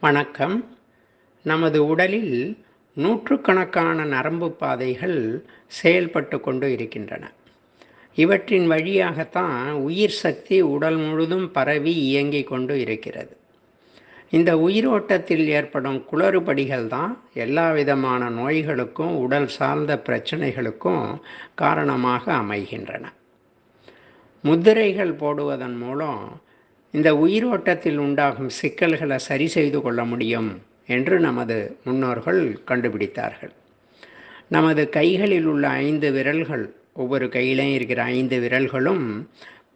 வணக்கம். நமது உடலில் நூற்றுக்கணக்கான நரம்பு பாதைகள் செயல்பட்டு கொண்டு இருக்கின்றன. இவற்றின் வழியாகத்தான் உயிர் சக்தி உடல் முழுதும் பரவி இயங்கிக் கொண்டு இருக்கிறது. இந்த உயிரோட்டத்தில் ஏற்படும் குளறுபடிகள் தான் எல்லா விதமான நோய்களுக்கும் உடல் சார்ந்த பிரச்சனைகளுக்கும் காரணமாக அமைகின்றன. முத்திரைகள் போடுவதன் மூலம் இந்த உயிரோட்டத்தில் உண்டாகும் சிக்கல்களை சரி செய்து கொள்ள முடியும் என்று நமது முன்னோர்கள் கண்டுபிடித்தார்கள். நமது கைகளில் உள்ள ஐந்து விரல்கள் ஒவ்வொரு கையிலையும் இருக்கிற ஐந்து விரல்களும்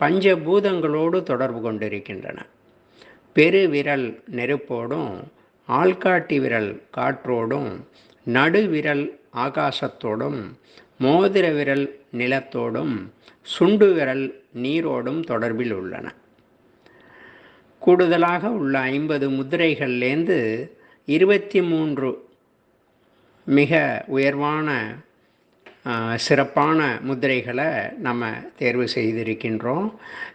பஞ்சபூதங்களோடு தொடர்பு கொண்டிருக்கின்றன. பெருவிரல் நெருப்போடும் ஆள்காட்டி விரல் காற்றோடும் நடுவிரல் ஆகாசத்தோடும் மோதிர விரல் நிலத்தோடும் சுண்டு விரல் நீரோடும் தொடர்பில் உள்ளன. கூடுதலாக உள்ள ஐம்பது முத்திரைகள்லேருந்து இருபத்தி மூன்று மிக உயர்வான சிறப்பான முத்திரைகளை நம்ம தேர்வு செய்திருக்கின்றோம்.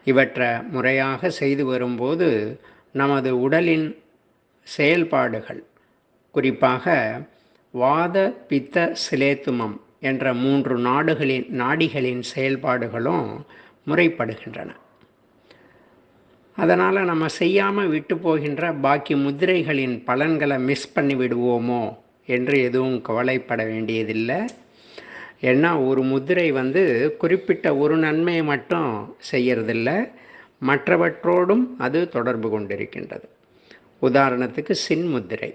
இவற்றை முறையாக செய்து வரும்போது நமது உடலின் செயல்பாடுகள் குறிப்பாக வாத பித்த சிலேத்துமம் என்ற மூன்று நாடுகளின் நாடிகளின் செயல்பாடுகளும் முறைப்படுகின்றன. அதனால் நம்ம செய்யாமல் விட்டு போகின்ற பாக்கி முதிரைகளின் பலன்களை மிஸ் பண்ணி விடுவோமோ என்று எதுவும் கவலைப்பட வேண்டியதில்லை. ஏன்னா ஒரு முதிரை வந்து குறிப்பிட்ட ஒரு நன்மையை மட்டும் செய்யறதில்ல. மற்றவற்றோடும் அது தொடர்பு கொண்டிருக்கின்றது. உதாரணத்துக்கு சின்முதிரை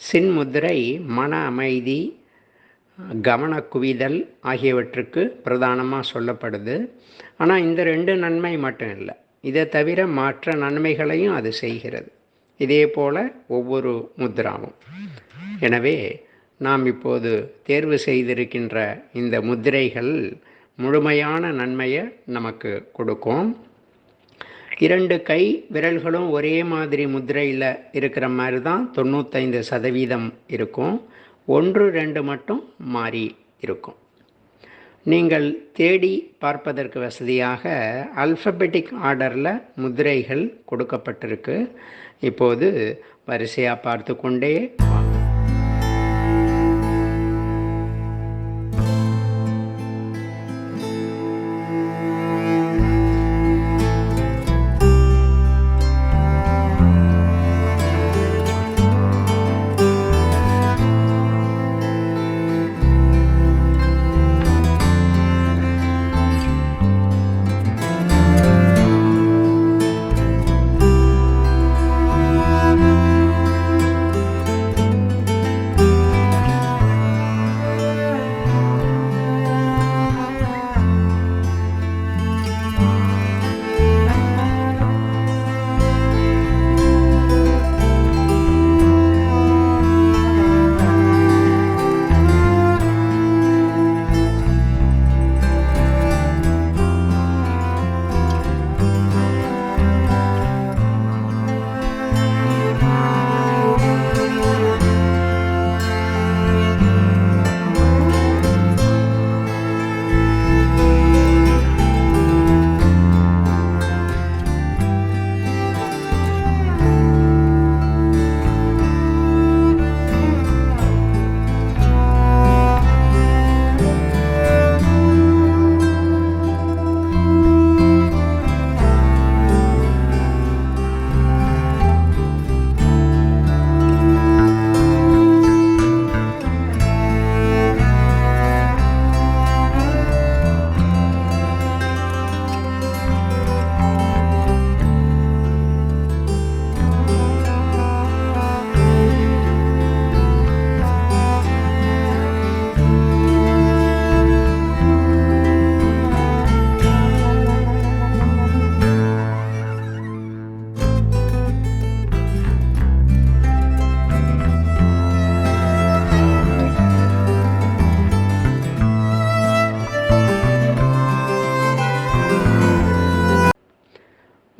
சின்முதிரை மன அமைதி கவன குவிதல் ஆகியவற்றுக்கு பிரதானமாக சொல்லப்படுது. ஆனால் இந்த ரெண்டு நன்மை மட்டும் இல்லை. இதை தவிர மற்ற நன்மைகளையும் அது செய்கிறது. இதே போல் ஒவ்வொரு முத்ராவும். எனவே நாம் இப்போது தேர்வு செய்திருக்கின்ற இந்த முத்திரைகள் முழுமையான நன்மையை நமக்கு கொடுக்கும். இரண்டு கை விரல்களும் ஒரே மாதிரி முத்திரையில் இருக்கிற மாதிரி தான் தொண்ணூத்தைந்து சதவீதம் இருக்கும். ஒன்று ரெண்டு மட்டும் மாறி இருக்கும். நீங்கள் தேடி பார்ப்பதற்கு வசதியாக அல்ஃபபெட்டிக் ஆர்டரில் முதிரைகள் கொடுக்கப்பட்டிருக்கு. இப்போது வரிசையாக பார்த்து கொண்டே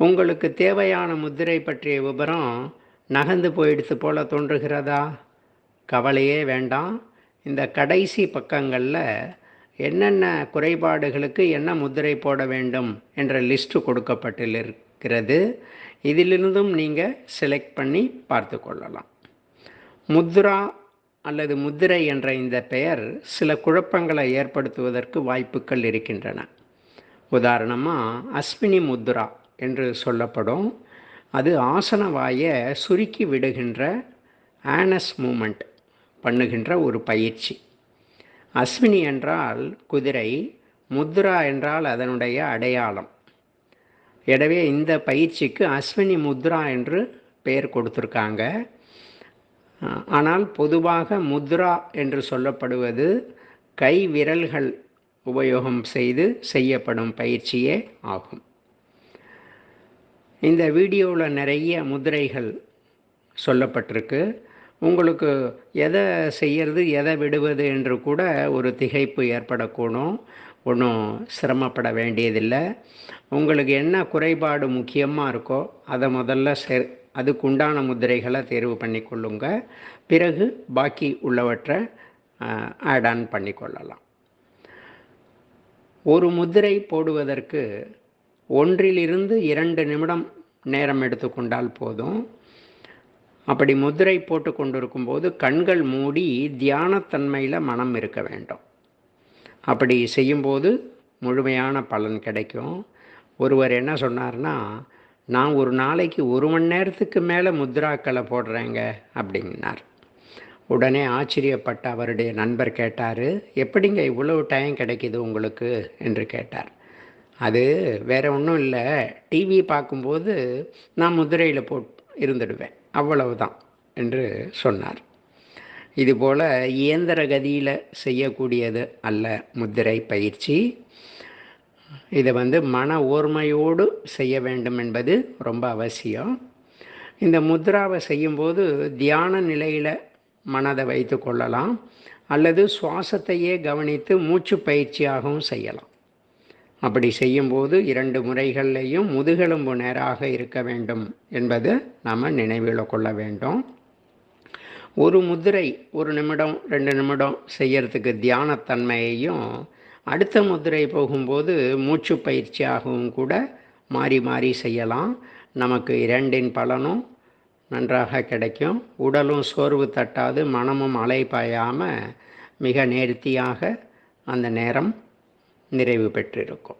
உங்களுக்கு தேவையான முத்திரை பற்றிய விவரம் நகர்ந்து போயிடுச்சு போல தோன்றுகிறதா? கவலையே வேண்டாம். இந்த கடைசி பக்கங்களில் என்னென்ன குறைபாடுகளுக்கு என்ன முத்திரை போட வேண்டும் என்ற லிஸ்ட்டு கொடுக்கப்பட்டிருக்கிறது. இதிலிருந்தும் நீங்கள் செலக்ட் பண்ணி பார்த்து கொள்ளலாம். முத்ரா அல்லது முத்திரை என்ற இந்த பெயர் சில குழப்பங்களை ஏற்படுத்துவதற்கு வாய்ப்புகள் இருக்கின்றன. உதாரணமாக அஸ்வினி முத்ரா. என்று சொல்லப்படும். அது ஆசனவாயை சுருக்கி விடுகின்ற ஆனஸ் மூமெண்ட் பண்ணுகின்ற ஒரு பயிற்சி. அஸ்வினி என்றால் குதிரை முத்ரா என்றால் அதனுடைய அடையாளம். எனவே இந்த பயிற்சிக்கு அஸ்வினி முத்ரா என்று பெயர் கொடுத்துருக்காங்க. ஆனால் பொதுவாக முத்ரா என்று சொல்லப்படுவது கை விரல்கள் உபயோகம் செய்து செய்யப்படும் பயிற்சியே ஆகும். இந்த வீடியோவில் நிறைய முதிரைகள் சொல்லப்பட்டிருக்கு. உங்களுக்கு எதை செய்யறது எதை விடுவது என்று கூட ஒரு திகைப்பு ஏற்படக்கூடும். ஒன்றும் சிரமப்பட வேண்டியதில்லை. உங்களுக்கு என்ன குறைபாடு முக்கியமாக இருக்கோ அதை முதல்ல செ அதுக்குண்டான முதிரைகளை தேர்வு பண்ணி கொள்ளுங்க பிறகு பாக்கி உள்ளவற்றை ஆட் ஆன் பண்ணிக்கொள்ளலாம். ஒரு முதிரை போடுவதற்கு ஒன்றிலிருந்து இரண்டு நிமிடம் நேரம் எடுத்துக்கொண்டால் போதும். அப்படி முதிரை போட்டு கொண்டிருக்கும் போது கண்கள் மூடி தியானத்தன்மையில் மனம் இருக்க வேண்டும். அப்படி செய்யும்போது முழுமையான பலன் கிடைக்கும். ஒருவர் என்ன சொன்னார்னா நான் ஒரு நாளைக்கு ஒரு மணி நேரத்துக்கு மேலே முத்ராக்களை போடுறேங்க அப்படின்னார். உடனே ஆச்சரியப்பட்ட அவருடைய நண்பர் கேட்டார் எப்படிங்க இவ்வளவு டைம் கிடைக்கிது உங்களுக்கு? என்று கேட்டார். அது வேறு ஒன்றும் இல்லை. டிவி பார்க்கும்போது நான் முதிரையில் போட் இருந்துடுவேன். அவ்வளவுதான் என்று சொன்னார். இதுபோல் இயந்திர கதியில் செய்யக்கூடியது அல்ல முத்திரை பயிற்சி. இதை வந்து மன ஓர்மையோடு செய்ய வேண்டும் என்பது ரொம்ப அவசியம். இந்த முத்ராவை செய்யும்போது தியான நிலையில் மனதை வைத்து கொள்ளலாம். அல்லது சுவாசத்தையே கவனித்து மூச்சு பயிற்சியாகவும் செய்யலாம். அப்படி செய்யும்போது இரண்டு முறைகள்லையும் முதுகெலும்பு நேராக இருக்க வேண்டும் என்பது நாம் நினைவில் கொள்ள வேண்டும். ஒரு முதிரை ஒரு நிமிடம் ரெண்டு நிமிடம் செய்யறதுக்கு தியானத்தன்மையையும் அடுத்த முதிரை போகும்போது மூச்சு பயிற்சியாகவும் கூட மாறி மாறி செய்யலாம். நமக்கு இரண்டின் பலனும் நன்றாக கிடைக்கும். உடலும் சோர்வு தட்டாது மனமும் அலைப்பாயாமல் மிக நேர்த்தியாக அந்த நேரம் நிறைவு பெற்றிருக்கும்.